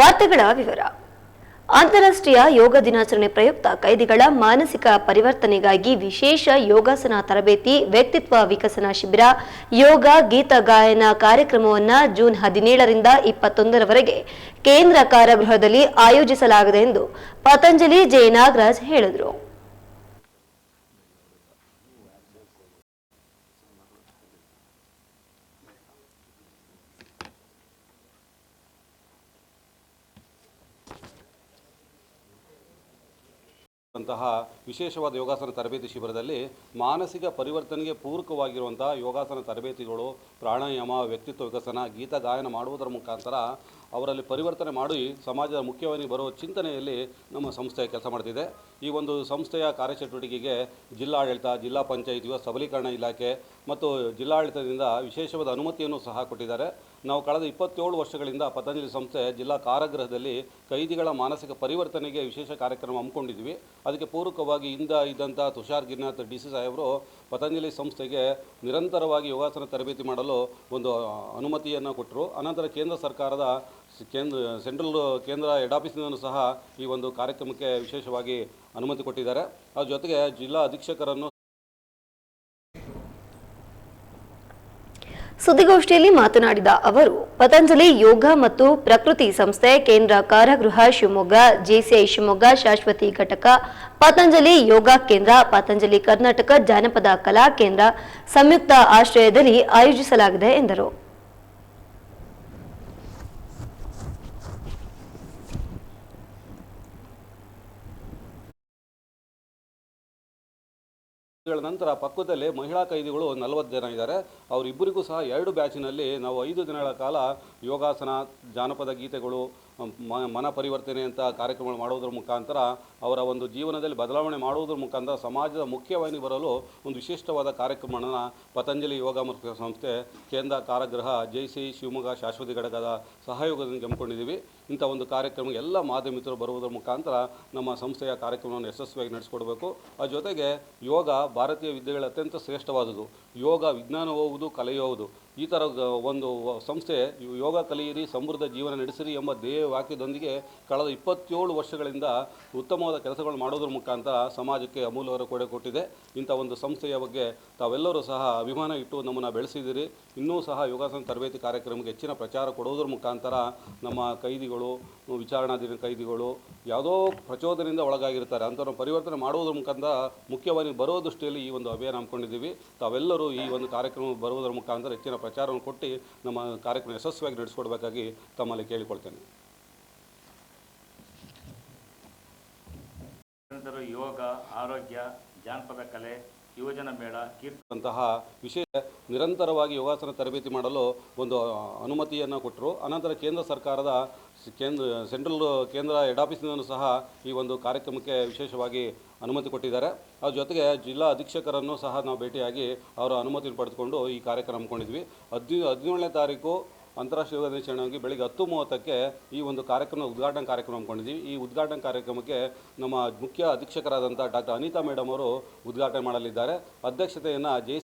ವಾರ್ತೆಗಳ ವಿವರ. ಅಂತಾರಾಷ್ಟ್ರೀಯ ಯೋಗ ದಿನಾಚರಣೆ ಪ್ರಯುಕ್ತ ಕೈದಿಗಳ ಮಾನಸಿಕ ಪರಿವರ್ತನೆಗಾಗಿ ವಿಶೇಷ ಯೋಗಾಸನ ತರಬೇತಿ, ವ್ಯಕ್ತಿತ್ವ ವಿಕಸನ ಶಿಬಿರ, ಯೋಗ, ಗೀತ ಗಾಯನ ಕಾರ್ಯಕ್ರಮವನ್ನು ಜೂನ್ ಹದಿನೇಳರಿಂದ ಇಪ್ಪತ್ತೊಂದರವರೆಗೆ ಕೇಂದ್ರ ಕಾರಾಗೃಹದಲ್ಲಿ ಆಯೋಜಿಸಲಾಗಿದೆ ಎಂದು ಪತಂಜಲಿ ಜೆ ನಾಗರಾಜ್ ಹೇಳಿದರು. ಅಂತಹ ವಿಶೇಷವಾದ ಯೋಗಾಸನ ತರಬೇತಿ ಶಿಬಿರದಲ್ಲಿ ಮಾನಸಿಕ ಪರಿವರ್ತನೆಗೆ ಪೂರಕವಾಗಿರುವಂತಹ ಯೋಗಾಸನ ತರಬೇತಿಗಳು, ಪ್ರಾಣಾಯಾಮ, ವ್ಯಕ್ತಿತ್ವ ವಿಕಸನ, ಗೀತ ಗಾಯನ ಮಾಡುವುದರ ಮುಖಾಂತರ ಅವರಲ್ಲಿ ಪರಿವರ್ತನೆ ಮಾಡಿ ಸಮಾಜದ ಮುಖ್ಯವಾಗಿ ಬರುವ ಚಿಂತನೆಯಲ್ಲಿ ನಮ್ಮ ಸಂಸ್ಥೆ ಕೆಲಸ ಮಾಡ್ತಿದೆ. ಈ ಒಂದು ಸಂಸ್ಥೆಯ ಕಾರ್ಯಚಟುವಟಿಕೆಗೆ ಜಿಲ್ಲಾಡಳಿತ, ಜಿಲ್ಲಾ ಪಂಚಾಯತ್ ಸಬಲೀಕರಣ ಇಲಾಖೆ ಮತ್ತು ಜಿಲ್ಲಾಡಳಿತದಿಂದ ವಿಶೇಷವಾದ ಅನುಮತಿಯನ್ನು ಸಹ ಕೊಟ್ಟಿದ್ದಾರೆ. ನಾವು ಕಳೆದ ಇಪ್ಪತ್ತೇಳು ವರ್ಷಗಳಿಂದ ಪತಂಜಲಿ ಸಂಸ್ಥೆ ಜಿಲ್ಲಾ ಕಾರಾಗೃಹದಲ್ಲಿ ಕೈದಿಗಳ ಮಾನಸಿಕ ಪರಿವರ್ತನೆಗೆ ವಿಶೇಷ ಕಾರ್ಯಕ್ರಮ ಹಮ್ಮಿಕೊಂಡಿದ್ವಿ. ಅದಕ್ಕೆ ಪೂರಕವಾಗಿ ಇಂದ ಇದ್ದಂಥ ತುಷಾರ್ ಗಿರಿನಾಥ್ ಡಿ ಸಿ ಸಾಹೇಬರು ಪತಂಜಲಿ ಸಂಸ್ಥೆಗೆ ನಿರಂತರವಾಗಿ ಯೋಗಾಸನ ತರಬೇತಿ ಮಾಡಲು ಒಂದು ಅನುಮತಿಯನ್ನು ಕೊಟ್ಟರು. ಅನಂತರ ಕೇಂದ್ರ ಸರ್ಕಾರದ ಕೇಂದ್ರ ಸೆಂಟ್ರಲ್ ಕೇಂದ್ರ ಹೆಡ್ ಆಫೀಸಿನೂ ಸಹ ಈ ಒಂದು ಕಾರ್ಯಕ್ರಮಕ್ಕೆ ವಿಶೇಷವಾಗಿ ಅನುಮತಿ ಕೊಟ್ಟಿದ್ದಾರೆ. ಅದರ ಜೊತೆಗೆ ಜಿಲ್ಲಾ ಅಧೀಕ್ಷಕರನ್ನು ಸುದ್ದಿಗೋಷ್ಠಿಯಲ್ಲಿ ಮಾತನಾಡಿದ ಅವರು, ಪತಂಜಲಿ ಯೋಗ ಮತ್ತು ಪ್ರಕೃತಿ ಸಂಸ್ಥೆ, ಕೇಂದ್ರ ಕಾರಾಗೃಹ ಶಿವಮೊಗ್ಗ, ಜೆಸಿಐ ಶಿವಮೊಗ್ಗ, ಶಾಶ್ವತಿ ಘಟಕ, ಪತಂಜಲಿ ಯೋಗ ಕೇಂದ್ರ, ಪತಂಜಲಿ ಕರ್ನಾಟಕ ಜಾನಪದ ಕಲಾ ಕೇಂದ್ರ, ಸಂಯುಕ್ತ ಆಶ್ರಯದಲ್ಲಿ ಆಯೋಜಿಸಲಾಗಿದೆ ಎಂದರು. ಗಳ ನಂತರ ಪಕ್ಕದಲ್ಲೇ ಮಹಿಳಾ ಕೈದಿಗಳು ನಲವತ್ತು ಜನ ಇದ್ದಾರೆ. ಅವರಿಬ್ಬರಿಗೂ ಸಹ ಎರಡು ಬ್ಯಾಚಿನಲ್ಲಿ ನಾವು ಐದು ದಿನಗಳ ಕಾಲ ಯೋಗಾಸನ, ಜಾನಪದ ಗೀತೆಗಳು ಮನ ಪರಿವರ್ತನೆ ಅಂತ ಕಾರ್ಯಕ್ರಮಗಳು ಮಾಡುವುದರ ಮುಖಾಂತರ ಅವರ ಒಂದು ಜೀವನದಲ್ಲಿ ಬದಲಾವಣೆ ಮಾಡುವುದರ ಮುಖಾಂತರ ಸಮಾಜದ ಮುಖ್ಯವಾಹಿನಿ ಬರಲು ಒಂದು ವಿಶಿಷ್ಟವಾದ ಕಾರ್ಯಕ್ರಮವನ್ನು ಪತಂಜಲಿ ಯೋಗ ಮತ್ತು ಸಂಸ್ಥೆ ಕೇಂದ್ರ ಕಾರಾಗೃಹ ಜೈಸಿ ಶಿವಮೊಗ್ಗ ಶಾಶ್ವತಿ ಘಟಕದ ಸಹಯೋಗದಿಂದ ಹಮ್ಮಿಕೊಂಡಿದ್ದೀವಿ. ಇಂಥ ಒಂದು ಕಾರ್ಯಕ್ರಮ ಎಲ್ಲ ಮಾಧ್ಯಮಿತರು ಬರುವುದರ ಮುಖಾಂತರ ನಮ್ಮ ಸಂಸ್ಥೆಯ ಕಾರ್ಯಕ್ರಮವನ್ನು ಯಶಸ್ವಿಯಾಗಿ ನಡೆಸಿಕೊಡಬೇಕು. ಆ ಜೊತೆಗೆ ಯೋಗ ಭಾರತೀಯ ವಿದ್ಯೆಗಳ ಅತ್ಯಂತ ಶ್ರೇಷ್ಠವಾದುದು ಯೋಗ ವಿಜ್ಞಾನವೂ ಹೌದು ಕಲೆಯೂ ಹೌದು ಈ ಥರ ಒಂದು ಸಂಸ್ಥೆ ಯೋಗ ಕಲಿಯಿರಿ, ಸಮೃದ್ಧ ಜೀವನ ನಡೆಸಿರಿ ಎಂಬ ಧ್ಯೇಯ ವಾಕ್ಯದೊಂದಿಗೆ ಕಳೆದ ಇಪ್ಪತ್ತೇಳು ವರ್ಷಗಳಿಂದ ಉತ್ತಮವಾದ ಕೆಲಸಗಳು ಮಾಡೋದ್ರ ಮುಖಾಂತರ ಸಮಾಜಕ್ಕೆ ಅಮೂಲ್ಯವರ ಕೊಡೆ ಕೊಟ್ಟಿದೆ. ಇಂಥ ಒಂದು ಸಂಸ್ಥೆಯ ಬಗ್ಗೆ ತಾವೆಲ್ಲರೂ ಸಹ ಅಭಿಮಾನ ಇಟ್ಟು ನಮ್ಮನ್ನು ಬೆಳೆಸಿದಿರಿ. ಇನ್ನೂ ಸಹ ಯೋಗಾಸನ ತರಬೇತಿ ಕಾರ್ಯಕ್ರಮಕ್ಕೆ ಹೆಚ್ಚಿನ ಪ್ರಚಾರ ಕೊಡೋದ್ರ ಮುಖಾಂತರ ನಮ್ಮ ಕೈದಿಗಳು ವಿಚಾರಣಾಧೀನ ಕೈದಿಗಳು ಯಾವುದೋ ಪ್ರಚೋದನೆಯಿಂದ ಒಳಗಾಗಿರ್ತಾರೆ. ಅಂಥವ್ರನ್ನ ಪರಿವರ್ತನೆ ಮಾಡುವುದರ ಮುಖಾಂತರ ಮುಖ್ಯವಾಗಿ ಬರೋ ದೃಷ್ಟಿಯಲ್ಲಿ ಈ ಒಂದು ಅಭಿಯಾನ ಹಮ್ಮಿಕೊಂಡಿದ್ದೀವಿ. ತಾವೆಲ್ಲರೂ ಈ ಒಂದು ಕಾರ್ಯಕ್ರಮ ಬರುವುದರ ಮುಖಾಂತರ ಹೆಚ್ಚಿನ ಪ್ರಚಾರವನ್ನು ಕೊಟ್ಟು ನಮ್ಮ ಕಾರ್ಯಕ್ರಮ ಯಶಸ್ವಿಯಾಗಿ ನಡೆಸಿಕೊಡ್ಬೇಕಾಗಿ ತಮ್ಮಲ್ಲಿ ಕೇಳಿಕೊಳ್ತೇನೆ. ಯೋಗ, ಆರೋಗ್ಯ, ಜಾನಪದ ಕಲೆ ಯುವಜನ ಮೇಳ ಕೀರ್ತಿ ಅಂತಹ ವಿಶೇಷ ನಿರಂತರವಾಗಿ ಯೋಗಾಸನ ತರಬೇತಿ ಮಾಡಲು ಒಂದು ಅನುಮತಿಯನ್ನು ಕೊಟ್ಟರು. ಅನಂತರ ಕೇಂದ್ರ ಸರ್ಕಾರದ ಕೇಂದ್ರ, ಸೆಂಟ್ರಲ್ ಕೇಂದ್ರ ಹೆಡ್ ಸಹ ಈ ಒಂದು ಕಾರ್ಯಕ್ರಮಕ್ಕೆ ವಿಶೇಷವಾಗಿ ಅನುಮತಿ ಕೊಟ್ಟಿದ್ದಾರೆ. ಅದ್ರ ಜೊತೆಗೆ ಜಿಲ್ಲಾ ಅಧೀಕ್ಷಕರನ್ನು ಸಹ ನಾವು ಭೇಟಿಯಾಗಿ ಅವರ ಅನುಮತಿ ಪಡೆದುಕೊಂಡು ಈ ಕಾರ್ಯಕ್ರಮ ಹಮ್ಮಿಕೊಂಡಿದ್ವಿ. ಹದಿ ಹದಿನೇಳನೇ ತಾರೀಕು ಅಂತಾರಾಷ್ಟ್ರೀಯ ಯೋಗ ದಿನಾಚರಣೆಯಾಗಿ ಬೆಳಿಗ್ಗೆ ಹತ್ತು ಮೂವತ್ತಕ್ಕೆ ಈ ಒಂದು ಕಾರ್ಯಕ್ರಮ, ಉದ್ಘಾಟನಾ ಕಾರ್ಯಕ್ರಮ ಹಮ್ಮಿಕೊಂಡಿದ್ದೀವಿ ಈ ಉದ್ಘಾಟನಾ ಕಾರ್ಯಕ್ರಮಕ್ಕೆ ನಮ್ಮ ಮುಖ್ಯ ಅಧೀಕ್ಷಕರಾದಂಥ ಡಾಕ್ಟರ್ ಅನಿತಾ ಮೇಡಮ್ ಅವರು ಉದ್ಘಾಟನೆ ಮಾಡಲಿದ್ದಾರೆ. ಅಧ್ಯಕ್ಷತೆಯನ್ನು ಜೆ